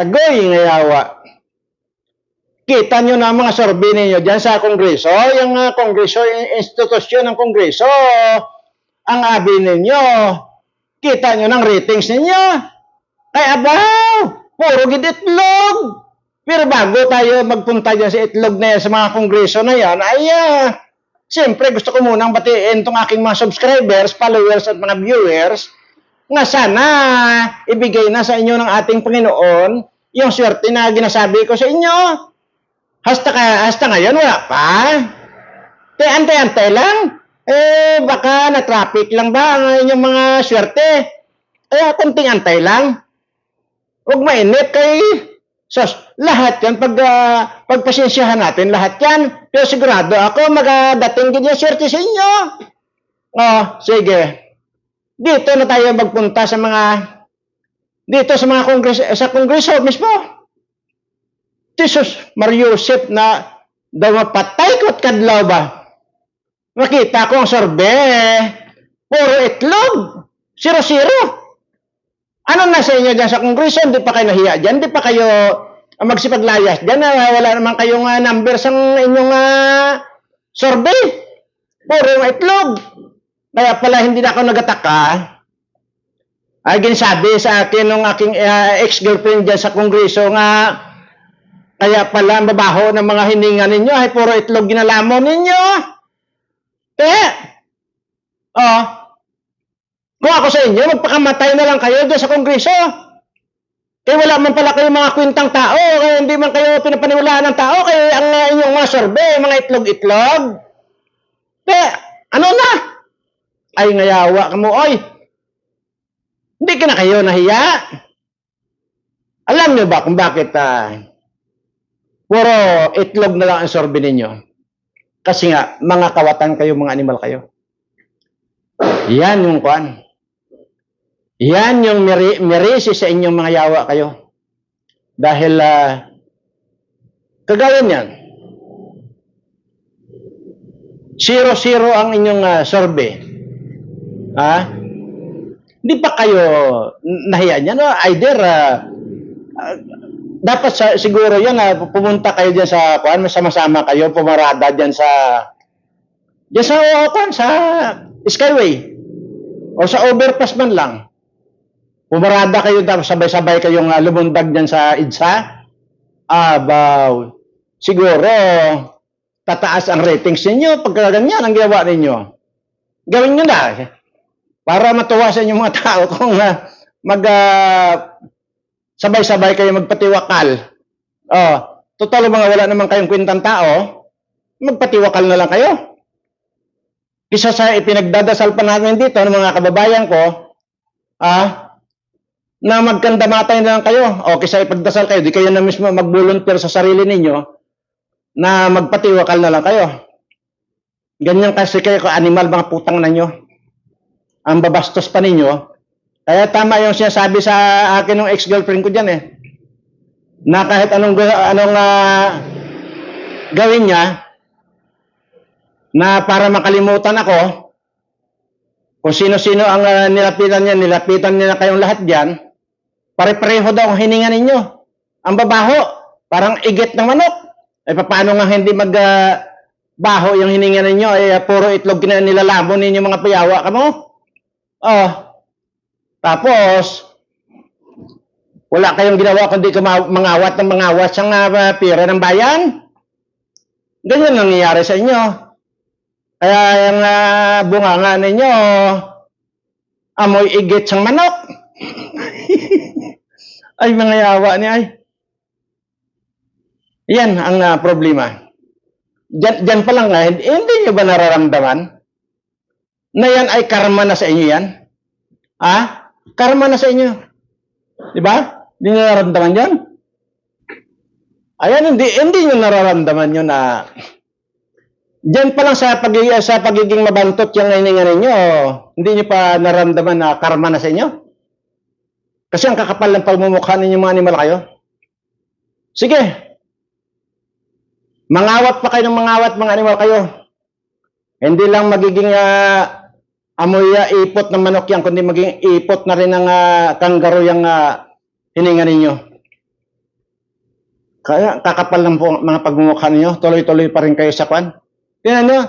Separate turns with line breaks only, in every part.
Agoy, ngayawa. Kita nyo na mga survey ninyo dyan sa Kongreso, yung uh, Kongreso, yung institusyon ng Kongreso, ang abi ninyo. Kita nyo ng ratings ninyo. Kaya abaw, puro giditlog. Pero bago tayo magpunta dyan sa itlog na yan, sa mga Kongreso na yan, ay uh, siyempre gusto ko munang batiin itong aking mga subscribers, followers at mga viewers nga sana ibigay na sa inyo ng ating Panginoon yung swerte na ginasabi ko sa inyo. Hasta, ka, hasta ngayon, wala pa. Te, antay-antay lang. Eh, baka na-traffic lang ba ang inyong mga swerte? Kaya kunting antay lang. Huwag mainit kay Sos, lahat yan, pag, uh, pagpasensyahan natin, lahat yan. Pero sigurado ako, magadating din yung swerte sa inyo. Oh, sige. Dito na tayo magpunta sa mga, dito sa mga kongreso, sa kongreso mismo. Jesus, Mariusip na daw mapatay ko at kadlaw ba? Makita ko ang sorbe, puro itlog, siro-siro. Ano na sa inyo dyan sa kongreso? Hindi pa kayo nahiya dyan? Hindi pa kayo ah, magsipaglayas dyan? Ah, wala naman kayong uh, numbers ang inyong uh, survey? Puro itlog. Kaya pala hindi na ako nagataka. Ay, ginasabi sa akin ng aking uh, ex-girlfriend dyan sa kongreso nga kaya pala mabaho ng mga hininga ninyo ay puro itlog ginalamo ninyo. Kaya, oh, kung ako sa inyo, magpakamatay na lang kayo doon sa kongreso. Kaya wala man pala kayo mga kwintang tao, kaya hindi man kayo pinapaniwalaan ng tao, kaya ang uh, inyong mga survey, mga itlog-itlog. Kaya, ano na? Ay, ngayawa ka mo, oy. Hindi ka na kayo nahiya. Alam niyo ba kung bakit uh, puro itlog na lang ang survey ninyo? Kasi nga, mga kawatan kayo, mga animal kayo. Yan yung kwan. Yan yung meri, merisi sa inyong mga yawa kayo. Dahil, uh, kagawin yan. Zero-zero ang inyong uh, survey. Ha? Hindi pa kayo nahiya niyan? No? Either, uh, uh, dapat sa, siguro yan, uh, pumunta kayo dyan sa, kuan, sama-sama kayo, pumarada dyan sa, dyan sa, uh, kuan, sa Skyway. O sa overpass man lang. Pumarada kayo tapos sabay-sabay kayong uh, lumundag dyan sa IDSA. Abaw. Siguro, tataas ang ratings ninyo pagka ganyan ang ginawa ninyo. Gawin nyo na. Para matuwa sa inyong mga tao kung uh, mag uh, sabay-sabay kayo magpatiwakal. Oh, total mga wala naman kayong kwentang tao, magpatiwakal na lang kayo. Isa sa ipinagdadasal pa namin dito ng mga kababayan ko, ah, na magkandamatay na lang kayo. O kisa ipagdasal kayo, di kayo na mismo mag-volunteer sa sarili ninyo na magpatiwakal na lang kayo. Ganyan kasi kayo ka-animal, mga putang na nyo. Ang babastos pa ninyo. Kaya tama yung sinasabi sa akin ng ex-girlfriend ko dyan eh. Na kahit anong, anong uh, gawin niya, na para makalimutan ako, kung sino-sino ang uh, nilapitan niya, nilapitan niya na kayong lahat dyan, pare-pareho daw ang hininga ninyo. Ang babaho, parang igit ng manok. Eh, paano nga hindi mag uh, baho yung hininga ninyo? Eh, puro itlog na nilalabo ninyo mga payawa ka mo. Oh. Tapos, wala kayong ginawa kundi mangawat ng mangawat sa uh, pira ng bayan. Ganyan nangyayari sa inyo. Kaya yung uh, bunganga ninyo, amoy igit sang manok. ay, mga yawa ni ay. Yan ang uh, problema. Diyan, diyan pa lang nga, hindi, hindi nyo ba nararamdaman na yan ay karma na sa inyo yan? Ha? Karma na sa inyo. Di ba? Hindi nyo nararamdaman yan? Ayan, hindi, hindi nyo nararamdaman yun na Diyan pa lang sa pagiging, sa pagiging mabantot yung hininga ninyo, hindi nyo pa naramdaman na karma na sa inyo? Kasi ang kakapal ng pagmumukha ninyo mga animal kayo. Sige. Mangawat pa kayo ng mangawat mga animal kayo. Hindi lang magiging uh, amoy uh, ipot ng manok yan, kundi magiging ipot na rin ng uh, kanggaro yung uh, hininga ninyo. Kaya kakapal ng po- mga pagmumukha ninyo, tuloy-tuloy pa rin kayo sa kwan. Tingnan nyo,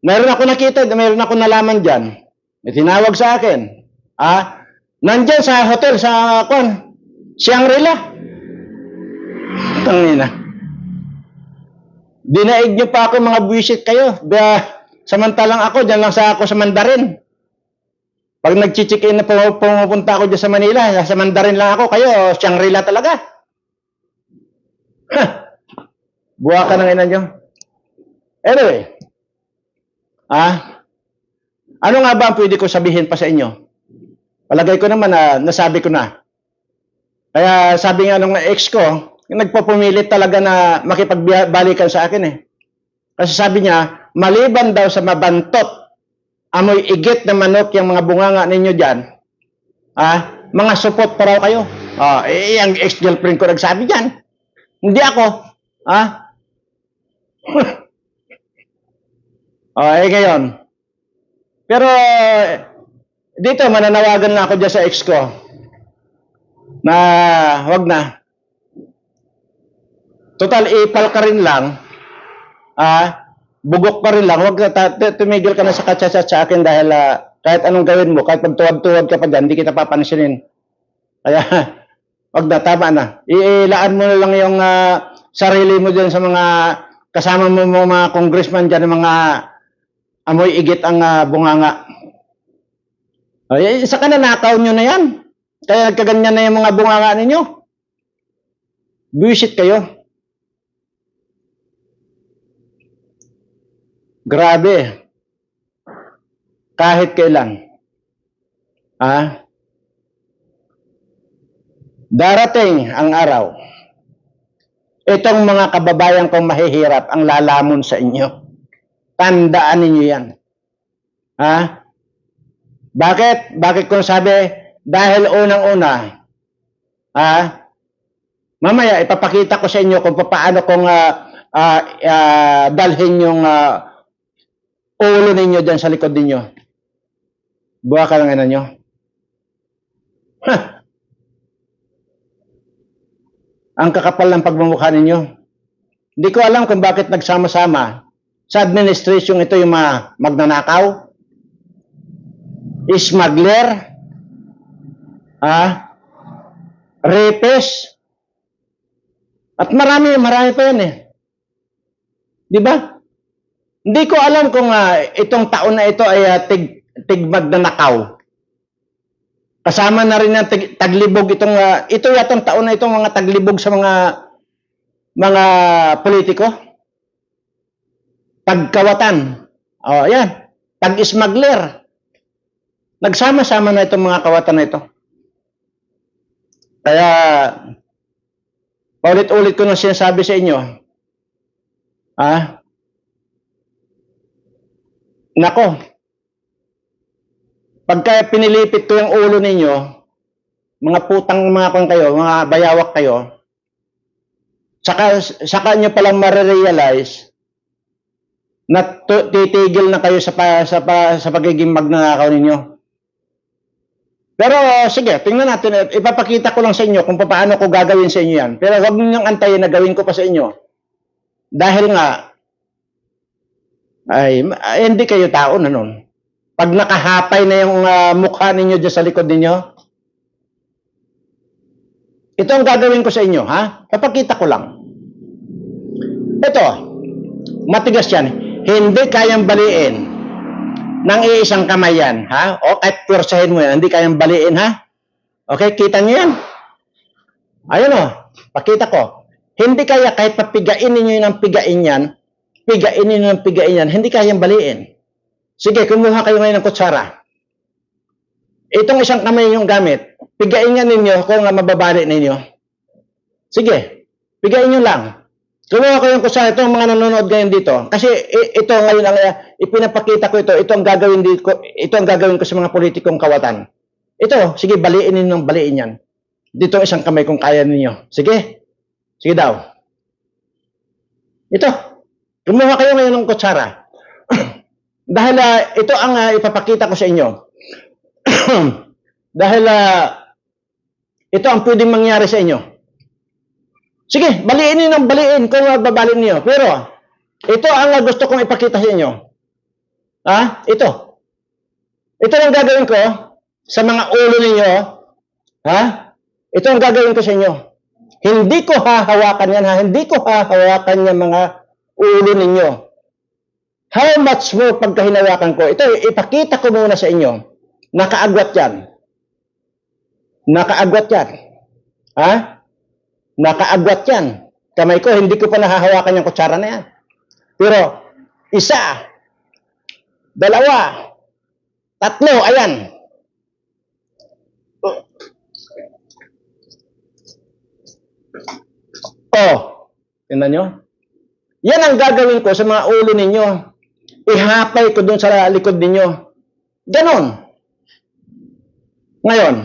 meron ako nakita, meron ako nalaman dyan. May tinawag sa akin. Ah, nandyan sa hotel sa kwan, Shangri-La. Tangina. Dinaig nyo pa ako mga buwisit kayo. Da, samantalang ako, dyan lang sa ako sa Mandarin. Pag nag-check-in na pu- pumupunta ako dyan sa Manila, sa Mandarin lang ako, kayo, Shangri-La talaga. Ha! Buha ka ng ina nyo. Anyway, ah, ano nga ba ang pwede ko sabihin pa sa inyo? Palagay ko naman na nasabi ko na. Kaya sabi nga nung ex ko, nagpapumilit talaga na makipagbalikan sa akin eh. Kasi sabi niya, maliban daw sa mabantot, amoy igit na manok yung mga bunganga ninyo dyan, ah, mga supot pa raw kayo. Ah, eh, ang ex-girlfriend ko nagsabi dyan. Hindi ako. Ah? oh, eh ngayon. Pero, dito, mananawagan na ako dyan sa ex ko na wag na. Total, ipal ka rin lang. Ah, bugok ka rin lang. Wag na, ta- t- tumigil ka na sa katsatsa sa akin dahil ah, kahit anong gawin mo, kahit magtuwad-tuwad ka pa dyan, hindi kita papansinin. Kaya, wag na, tama na. Iilaan mo na lang yung ah, sarili mo dyan sa mga kasama mo mga congressman dyan, mga amoy igit ang ah, bunganga. Ay, isa ka na nakaw nyo na yan. Kaya nagkaganyan na yung mga bunganga ninyo. Buisit kayo. Grabe. Kahit kailan. Ah? Darating ang araw. Itong mga kababayan kong mahihirap ang lalamon sa inyo. Tandaan ninyo yan. Ha? Bakit? Bakit ko sabi? Dahil unang-una, ah, mamaya ipapakita ko sa inyo kung paano kung ah, ah, ah, dalhin yung ah, ulo ninyo dyan sa likod ninyo. Buha ka ng ano nyo. Ha! Ang kakapal ng pagmumukha ninyo. Hindi ko alam kung bakit nagsama-sama sa administration ito yung mga magnanakaw, smuggler, ah, rapist, at marami, marami pa yan eh. Di ba? Hindi ko alam kung ah, itong taon na ito ay ah, tig, tigmag na nakaw. Kasama na rin ng tig- taglibog itong, ah, ito yatang taon na itong mga taglibog sa mga mga politiko. Tagkawatan. O, yan. Tag-smuggler. Nagsama-sama na itong mga kawatan na ito. Kaya, paulit-ulit ko na sinasabi sa inyo, ah, nako, pagka pinilipit ko yung ulo ninyo, mga putang mga kung kayo, mga bayawak kayo, saka, saka nyo palang marirealize na titigil na kayo sa, pa, sa, pa, sa pagiging magnanakaw ninyo. Pero sige, tingnan natin. Ipapakita ko lang sa inyo kung paano ko gagawin sa inyo yan. Pero huwag ninyong antayin na gawin ko pa sa inyo. Dahil nga, ay, hindi kayo tao na nun. Pag nakahapay na yung ah, mukha ninyo dyan sa likod ninyo, ito ang gagawin ko sa inyo, ha? Papakita ko lang. Ito, matigas yan. Hindi kayang baliin ng iisang kamay yan, ha? O kahit pwersahin mo yan, hindi kayang baliin, ha? Okay, kita niyo yan? Ayun o, pakita ko. Hindi kaya kahit papigain ninyo ng pigain yan, pigain ninyo ng pigain yan, hindi kayang baliin. Sige, kumuha kayo ngayon ng kutsara. Itong isang kamay yung gamit, pigain nga ninyo kung mababali ninyo. Sige, pigain nyo lang. Kumuha kayo ng kutsara, itong mga nanonood ngayon dito. Kasi ito ngayon ang uh, ipinapakita ko ito, ito ang gagawin dito, ito ang gagawin ko sa mga politikong kawatan. Ito, sige, baliin ninyo ng baliin yan. Dito isang kamay kung kaya ninyo. Sige, sige daw. Ito, kumuha kayo ngayon ng kutsara. Dahil ah, ito ang ah, ipapakita ko sa inyo. Dahil ah, ito ang pwedeng mangyari sa inyo. Sige, baliin niyo ng baliin kung magbabalin niyo. Pero, ito ang uh, gusto kong ipakita sa inyo. Ha? Ito. Ito ang gagawin ko sa mga ulo ninyo. Ha? Ito ang gagawin ko sa inyo. Hindi ko hahawakan yan, ha? Hindi ko hahawakan yan mga ulo ninyo. How much more pagka hinawakan ko? Ito, ipakita ko muna sa inyo. Nakaagwat yan. Nakaagwat yan. Ha? Nakaagwat yan. Kamay ko, hindi ko pa nahahawakan yung kutsara na yan. Pero, isa, dalawa, tatlo, ayan. Oh, tingnan nyo. Yan ang gagawin ko sa mga ulo ninyo. Ihapay ko doon sa likod ninyo. Ganon. Ngayon,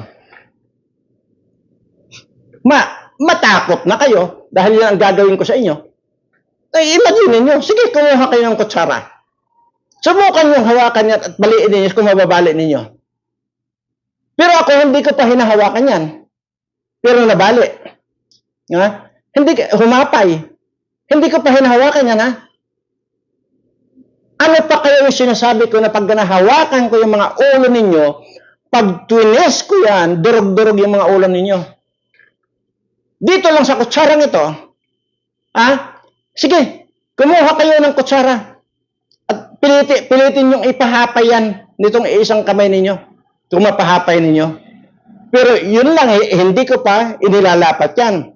ma matakot na kayo dahil yan ang gagawin ko sa inyo. Ay, imagine ninyo, sige, kumuha kayo ng kutsara. Subukan nyo hawakan yan at baliin ninyo kung mababali ninyo. Pero ako, hindi ko pa hinahawakan yan. Pero nabali. Ha? Hindi, humapay. Hindi ko pa hinahawakan yan, ha? Ano pa kayo yung sinasabi ko na pag nahawakan ko yung mga ulo ninyo, pag tuwines ko yan, durog-durog yung mga ulo ninyo. Dito lang sa kutsarang ito, ha? Sige, kumuha kayo ng kutsara. At piliti, pilitin yung ipahapay yan nitong isang kamay ninyo. Itong mapahapay ninyo. Pero yun lang, eh, hindi ko pa inilalapat yan.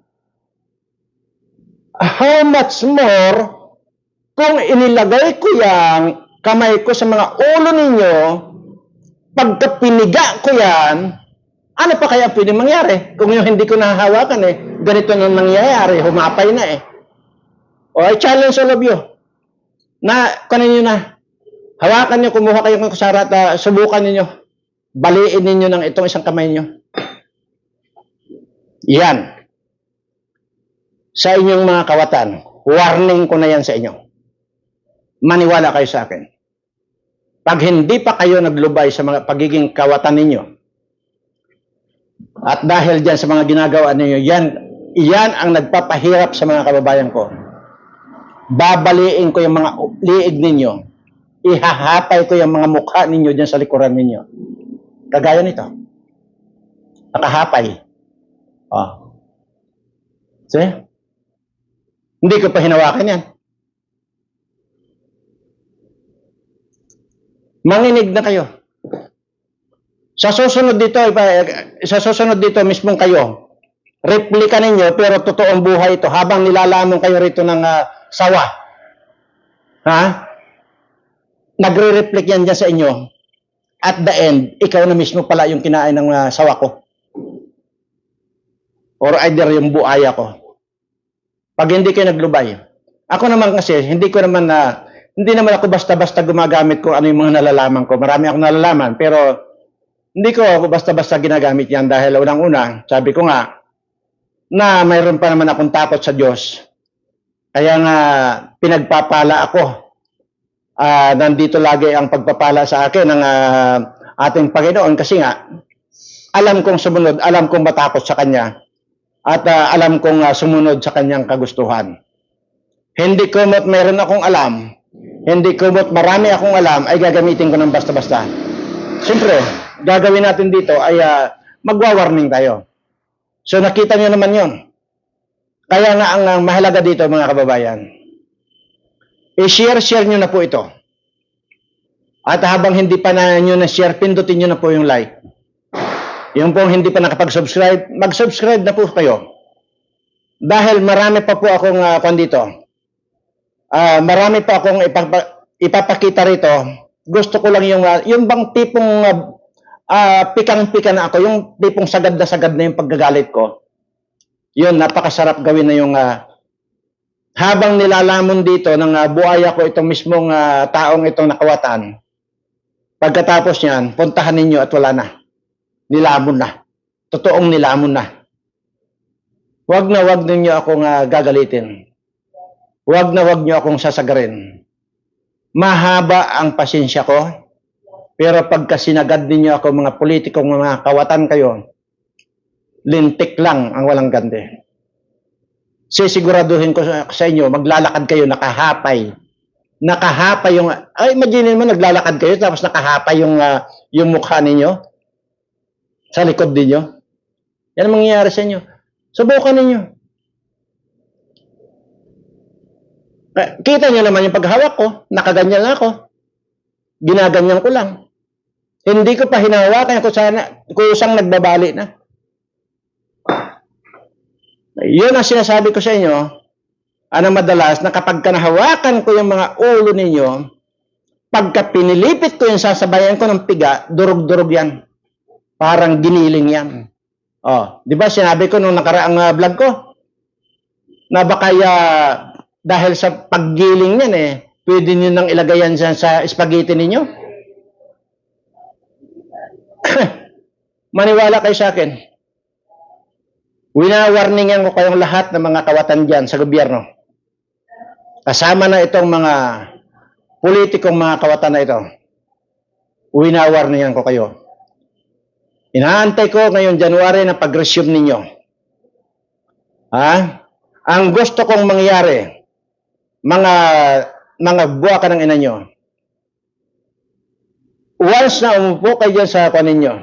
How much more kung inilagay ko yang kamay ko sa mga ulo ninyo, pagka piniga ko yan, ano pa kaya pwede mangyari? Kung yung hindi ko nahahawakan eh, ganito na nangyayari, humapay na eh. O, I challenge all of you. Na, kanin nyo na. Hawakan nyo, kumuha kayo ng kusara ah, subukan ninyo. Baliin ninyo ng itong isang kamay nyo. Yan. Sa inyong mga kawatan, warning ko na yan sa inyo. Maniwala kayo sa akin. Pag hindi pa kayo naglubay sa mga pagiging kawatan ninyo, at dahil dyan sa mga ginagawa ninyo, yan, yan ang nagpapahirap sa mga kababayan ko. Babaliin ko yung mga liig ninyo. Ihahapay ko yung mga mukha ninyo dyan sa likuran ninyo. Kagaya nito. Nakahapay. Oh. See? Hindi ko pa hinawakan yan. Manginig na kayo. Sa susunod dito, ipa- sa susunod dito mismong kayo, replika ninyo pero totoong buhay ito habang nilalamon kayo rito ng ah, sawa. Ha? Nagre-reflect yan dyan sa inyo. At the end, ikaw na mismo pala yung kinain ng ah, sawa ko. Or either yung buaya ko. Pag hindi kayo naglubay. Ako naman kasi, hindi ko naman na, hindi naman ako basta-basta gumagamit kung ano yung mga nalalaman ko. Marami akong nalalaman, pero hindi ko ako basta-basta ginagamit yan dahil unang-una, sabi ko nga, na mayroon pa naman akong takot sa Diyos. Kaya nga, pinagpapala ako. Ah, nandito lagi ang pagpapala sa akin ng ah, ating Panginoon kasi nga, alam kong sumunod, alam kong matakot sa Kanya, at ah, alam kong ah, sumunod sa Kanyang kagustuhan. Hindi ko mo't meron akong alam, hindi ko mo't marami akong alam, ay gagamitin ko ng basta-basta. Siyempre, gagawin natin dito ay ah, magwa-warning tayo. So nakita niyo naman yon. Kaya nga ang, ang mahalaga dito mga kababayan, i-share-share niyo na po ito. At habang hindi pa na niyo na-share, pindutin niyo na po yung like. Yung pong hindi pa nakapag-subscribe, mag-subscribe na po kayo. Dahil marami pa po akong uh, dito. Ah, marami pa akong ipapa- ipapakita rito. Gusto ko lang yung ah, yung bang tipong ah, ah, pikang-pika na ako, yung tipong sagad na sagad na yung paggagalit ko. Yun, napakasarap gawin na yung ah, habang nilalamon dito ng ah, buaya ko itong mismong ah, taong itong nakawatan. Pagkatapos niyan, puntahan ninyo at wala na. Nilamon na. Totoong nilamon na. Huwag na huwag ninyo akong ah, gagalitin. Huwag na huwag niyo akong sasagarin. Mahaba ang pasensya ko, pero pagka sinagad ninyo ako mga politikong mga kawatan kayo, lintik lang ang walang gande. sisiguraduhin ko sa, inyo, maglalakad kayo nakahapay. Nakahapay yung, ay imagine mo, naglalakad kayo tapos nakahapay yung, ah, yung mukha ninyo sa likod ninyo. Yan ang mangyayari sa inyo. Subukan ninyo. Eh, Kita niyo naman yung paghawak ko, nakaganyan ako. Ginaganyan ko lang. Hindi ko pa hinahawakan kung sana, kusang nagbabali na. Yun ang sinasabi ko sa inyo, ano madalas, na kapag kanahawakan ko yung mga ulo ninyo, pagka pinilipit ko yung sasabayan ko ng piga, durog-durog yan. Parang giniling yan. Oh, di ba sinabi ko nung nakaraang ah, vlog ko, na baka ah, dahil sa paggiling yan eh, pwede nyo nang ilagay yan dyan sa spaghetti ninyo. Maniwala kayo sa akin. Winawarningan ko kayong lahat ng mga kawatan dyan sa gobyerno. Kasama na itong mga politikong mga kawatan na ito. Winawarningan ko kayo. Inaantay ko ngayon January na pag-resume ninyo. Ha? Ang gusto kong mangyari, mga mga buwa ka ng ina nyo, once na umupo kayo dyan sa kuwan ninyo,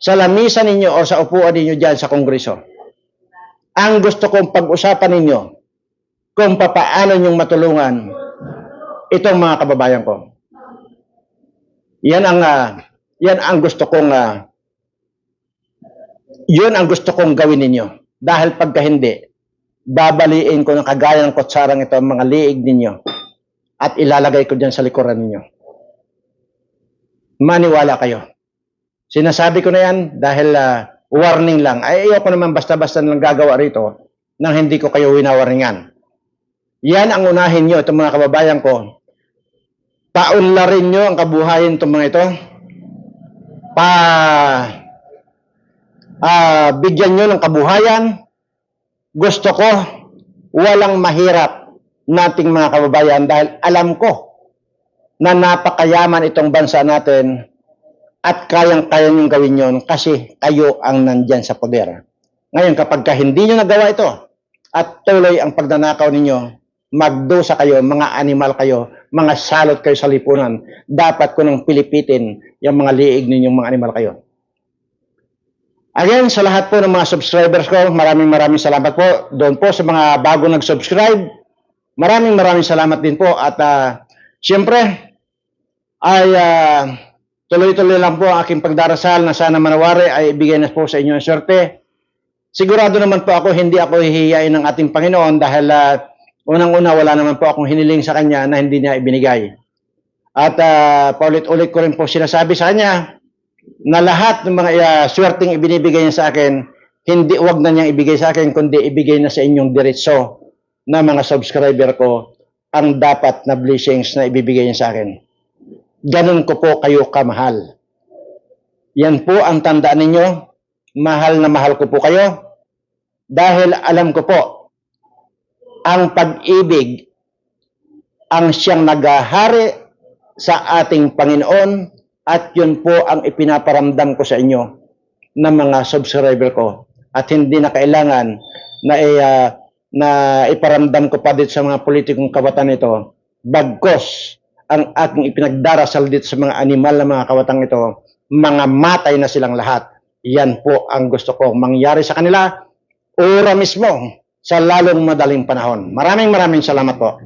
sa lamisa ninyo o sa upuan ninyo dyan sa kongreso, ang gusto kong pag-usapan ninyo kung papaano nyong matulungan itong mga kababayan ko. Yan ang ah, yan ang gusto kong ah, yun ang gusto kong gawin ninyo. Dahil pagka hindi, babaliin ko ng kagaya ng kutsarang ito ang mga liig ninyo at ilalagay ko dyan sa likuran ninyo. Maniwala kayo. Sinasabi ko na yan dahil ah, warning lang. Ay, ayoko naman basta-basta lang gagawa rito nang hindi ko kayo winawarningan. Yan ang unahin nyo, itong mga kababayan ko. Paunlarin nyo ang kabuhayan itong mga ito. Pa, ah, bigyan nyo ng kabuhayan. Gusto ko, walang mahirap nating mga kababayan dahil alam ko na napakayaman itong bansa natin at kayang-kaya niyong gawin yon kasi kayo ang nandyan sa poder. Ngayon, kapag ka hindi nyo nagawa ito at tuloy ang pagnanakaw ninyo, magdusa kayo, mga animal kayo, mga salot kayo sa lipunan, dapat ko nang pilipitin yung mga liig ninyong mga animal kayo. Again, sa lahat po ng mga subscribers ko, maraming maraming salamat po. Doon po sa mga bago nag-subscribe, maraming maraming salamat din po. At ah, siyempre, ay ah, tuloy-tuloy lang po ang aking pagdarasal na sana manawari ay ibigay na po sa inyo ang swerte. Sigurado naman po ako, hindi ako hihiyain ng ating Panginoon dahil ah, unang-una wala naman po akong hiniling sa Kanya na hindi niya ibinigay. At uh, paulit-ulit ko rin po sinasabi sa Kanya na lahat ng mga uh, swerteng ibinibigay niya sa akin, hindi wag na niyang ibigay sa akin, kundi ibigay na sa inyong diretso na mga subscriber ko ang dapat na blessings na ibibigay niya sa akin. Ganun ko po kayo kamahal. Yan po ang tandaan ninyo. Mahal na mahal ko po kayo. Dahil alam ko po, ang pag-ibig ang siyang nagahari sa ating Panginoon at yun po ang ipinaparamdam ko sa inyo ng mga subscriber ko. At hindi na kailangan na ah, na iparamdam ko pa dito sa mga politikong kabatan ito bagkos ang aking ipinagdarasal dito sa mga animal na mga kawatang ito. Mga matay na silang lahat. Yan po ang gusto ko mangyari sa kanila. Ora mismo sa lalong madaling panahon. Maraming maraming salamat po